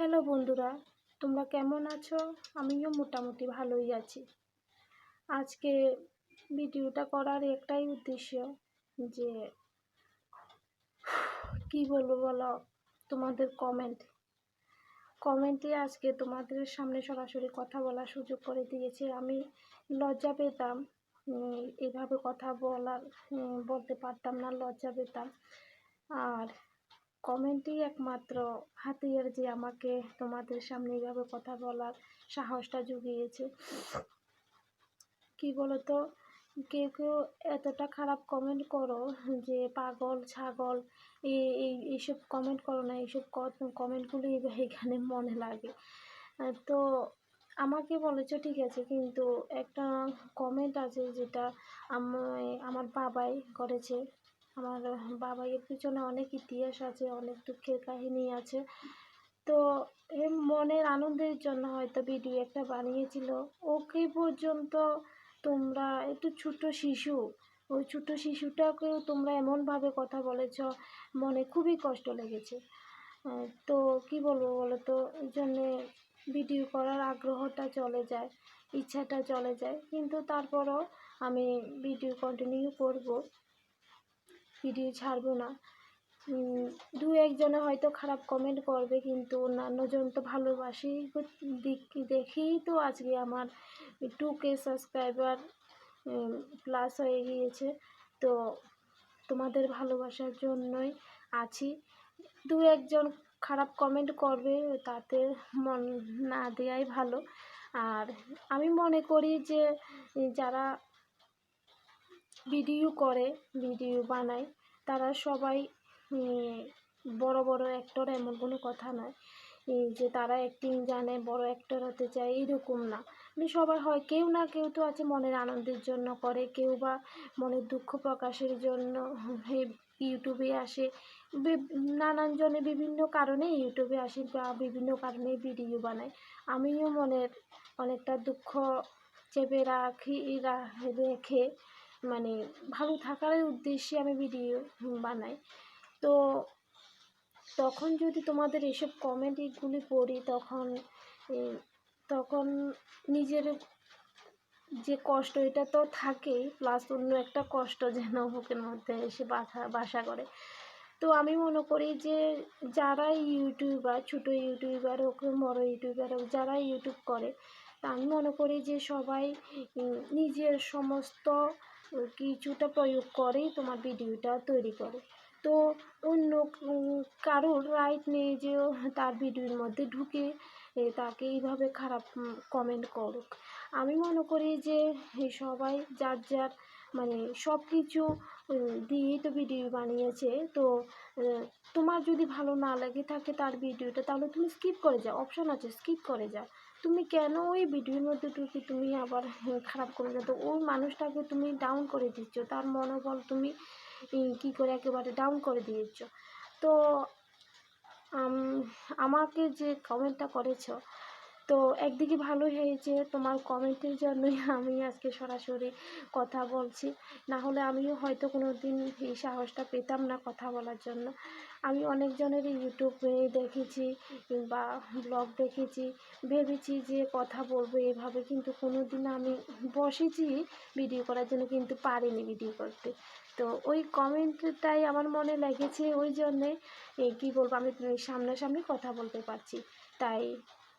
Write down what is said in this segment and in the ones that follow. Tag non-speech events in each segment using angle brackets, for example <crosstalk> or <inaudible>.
Hello বন্ধুরা, তোমরা কেমন আছো? আমিও মোটামুটি ভালোই আছি। আজকে ভিডিওটা করার একটাই উদ্দেশ্য যে, কি বলব বলো, তোমাদের কমেন্ট কমেন্টে আজকে তোমাদের সামনে সরাসরি কথা বলার সুযোগ করে দিয়েছে। আমি লজ্জা পেতাম এভাবে কথা বলার বলতে পারতাম না, লজ্জা পেতাম। আর কমেন্টই একমাত্র হাতিয়ার যে আমাকে তোমাদের সামনে এইভাবে কথা বলার সাহসটা জুগিয়েছে। কি বলতো? কেউ কেউ এতটা খারাপ কমেন্ট করো যে পাগল, ছাগল এই এই এইসব কমেন্ট করো না, এইসব কমেন্টগুলো এখানে মনে লাগে। তো আমাকে বলেছ, ঠিক আছে, কিন্তু একটা কমেন্ট আছে যেটা আমি আমার বাবাই করেছে। আমার বাবা এর পিছনে অনেক ইতিহাস আছে, অনেক দুঃখের কাহিনী আছে। তো এ মনের আনন্দের জন্য হয়তো ভিডিও একটা বানিয়েছিল। ওকে পর্যন্ত তোমরা একটু ছোট শিশু, ওই ছোট শিশুটাকেও তোমরা এমনভাবে কথা বলেছ, মনে খুবই কষ্ট লেগেছে। তো কি বলব বলো তো, এই জন্যে ভিডিও করার আগ্রহটা চলে যায়, ইচ্ছাটা চলে যায়। কিন্তু তারপরও আমি ভিডিও কন্টিনিউ করব। ভিডিও ছাড়বো না। দু একজনে হয়তো খারাপ কমেন্ট করবে, কিন্তু অন্যান্যজন তো ভালোবাসি। দিক, দেখেই তো আজকে আমার টু কে সাবস্ক্রাইবার প্লাস হয়ে গিয়েছে। তো তোমাদের ভালোবাসার জন্যই আছি। দু একজন খারাপ কমেন্ট করবে, তাতে মন না দেওয়াই ভালো। আর আমি মনে করি যে, যারা ভিডিও করে, ভিডিও বানায়। তারা সবাই বড় বড় অ্যাক্টর এমন কোনো কথা নয়। যে তারা অ্যাক্টিং জানে, বড় অ্যাক্টর হতে চায়, এরকম না। মানে সবাই হয়, কেউ না কেউ তো আছে মনের আনন্দের জন্য করে, কেউ বা মনের দুঃখ প্রকাশের জন্য ইউটিউবে আসে। বি- নানান জনে বিভিন্ন কারণে ইউটিউবে আসে বা বিভিন্ন কারণে ভিডিও বানায়। আমিও মনের অনেকটা দুঃখ চেপে রাখি রেখে মানে ভালো থাকার উদ্দেশ্যে আমি ভিডিও বানাই। তো তখন যদি তোমাদের এসব কমেন্ট এগুলি পড়ি, তখন তখন নিজের যে কষ্ট, এটা তো থাকেই প্লাস অন্য একটা কষ্ট যেন বুকের মধ্যে এসে বাসা বাসা করে। তো আমি মনে করি যে যারা ইউটিউবার ছোটো ইউটিউবার হোক, বড়ো ইউটিউবার হোক যারা ইউটিউব করে তা আমি মনে করি যে সবাই নিজের সমস্ত কিছুটা প্রয়োগ করেই তোমার ভিডিওটা তৈরি করে। তো অন্য কারোর রাইট নেই যে তার ভিডিওর মধ্যে ঢুকে তাকে এইভাবে খারাপ কমেন্ট করুক। আমি মনে করি যে সবাই যার যার মানে সব কিছু দিয়েই তো ভিডিও বানিয়েছে। তো তোমার যদি ভালো না লাগে থাকে তার ভিডিওটা তাহলে তুমি স্কিপ করে যাও। অপশন আছে স্কিপ করে যাও। তুমি কেন ওই ভিডিওর মধ্যে ঢুকে তুমি আবার খারাপ করে যাও তো ওই মানুষটাকে তুমি ডাউন করে দিচ্ছ। তার মনোবল তুমি কি করে একেবারে ডাউন করে দিয়েছ? তো, আম- আমাকে যে কমেন্টটা করেছ তো একদিকে ভালোই হয়েছে তোমার কমেন্টের জন্যই <laughs> আমি আজকে সরাসরি কথা বলছি। না হলে আমিও হয়তো কোনো দিন এই সাহসটা পেতাম না কথা বলার জন্য। আমি অনেকজনের ইউটিউবে দেখেছি বা ব্লগ দেখেছি, ভেবেছি যে কথা বলব এভাবে কিন্তু কোনো দিন আমি বসেছি ভিডিও করার জন্য কিন্তু পারিনি ভিডিও করতে। তো ওই কমেন্টটাই আমার মনে লেগেছে ওই জন্যে কী বলব আমি সামনাসামনি কথা বলতে পারছি। তাই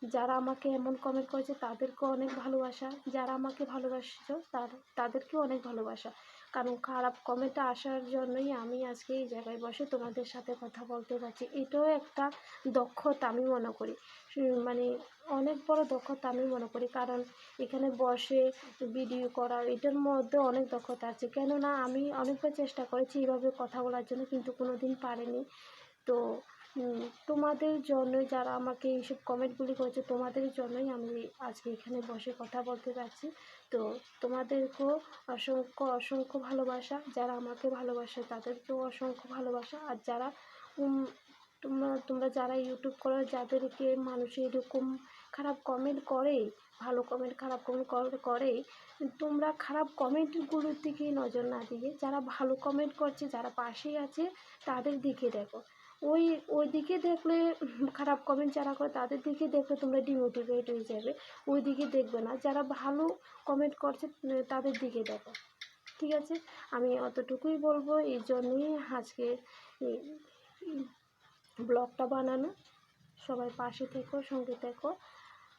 যারা আমাকে এমন কমেন্ট করেছে তাদেরকেও অনেক ভালোবাসা। যারা আমাকে ভালোবাসছো তাদেরকেও অনেক ভালোবাসা। কারণ খারাপ কমেন্ট আসার জন্যই আমি আজকে এই জায়গায় বসে তোমাদের সাথে কথা বলতে পারছি এটাও একটা দক্ষতা আমি মনে করি। মানে অনেক বড় দক্ষতা আমি মনে করি। কারণ এখানে বসে ভিডিও করা, এটার মধ্যে অনেক দক্ষতা আছে। কেননা আমি অনেকবার চেষ্টা করেছি এইভাবে কথা বলার জন্য, কিন্তু কোনো দিন পারিনি। তো তোমাদের জন্যই যারা আমাকে এইসব কমেন্টগুলি করেছে, তোমাদের জন্যই আমি আজকে এখানে বসে কথা বলতে পারছি তো তোমাদেরকেও অসংখ্য অসংখ্য ভালোবাসা, যারা আমাকে ভালোবাসে তাদেরকেও অসংখ্য ভালোবাসা। আর যারা তোমরা তোমরা যারা ইউটিউব করো, যাদেরকে মানুষ এরকম খারাপ কমেন্ট করে, ভালো কমেন্ট খারাপ কমেন্ট করে তোমরা খারাপ কমেন্টগুলোর দিকে নজর না দিয়ে, যারা ভালো কমেন্ট করছে, যারা পাশেই আছে, তাদের দিকে দেখো। ওই ওই দিকে দেখলে খারাপ কমেন্ট যারা করে তাদের দিকে দেখলে তোমরা ডিমোটিভেট হয়ে যাবে। ওই দিকে দেখবে না। যারা ভালো কমেন্ট করছে তাদের দিকে দেখো। ঠিক আছে? আমি অতটুকুই বলব। এই জন্যই আজকে ব্লগটা বানানো। সবাই পাশে থেকো, সঙ্গে থেকো,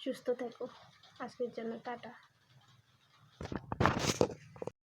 সুস্থ থেকো। আজকের জন্য টাটা।